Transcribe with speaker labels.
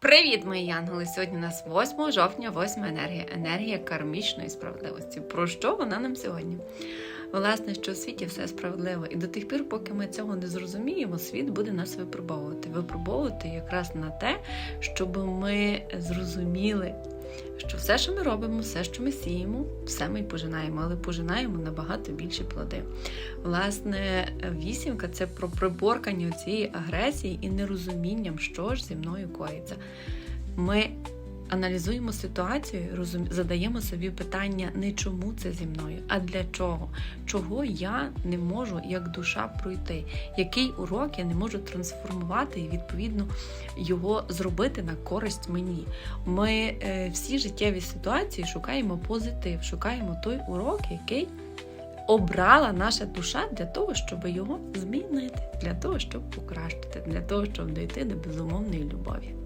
Speaker 1: Привіт, мої янголи! Сьогодні у нас 8 жовтня, 8 енергія, енергія кармічної справедливості. Про що вона нам сьогодні? Власне, що у світі все справедливо, і до тих пір, поки ми цього не зрозуміємо, світ буде нас випробовувати. Випробовувати якраз на те, щоб ми зрозуміли, що все, що ми робимо, все, що ми сіємо, все ми й пожинаємо, але пожинаємо набагато більші плоди. Власне, вісімка це про приборкання цієї агресії і нерозумінням, що ж зі мною коїться. Ми аналізуємо ситуацію, розум... задаємо собі питання не чому це зі мною, а для чого? Чого я не можу як душа пройти? Який урок я не можу трансформувати і відповідно його зробити на користь мені? Ми е, всі життєві ситуації шукаємо позитив, шукаємо той урок, який обрала наша душа для того, щоб його змінити, для того, щоб покращити, для того, щоб дійти до безумовної любові.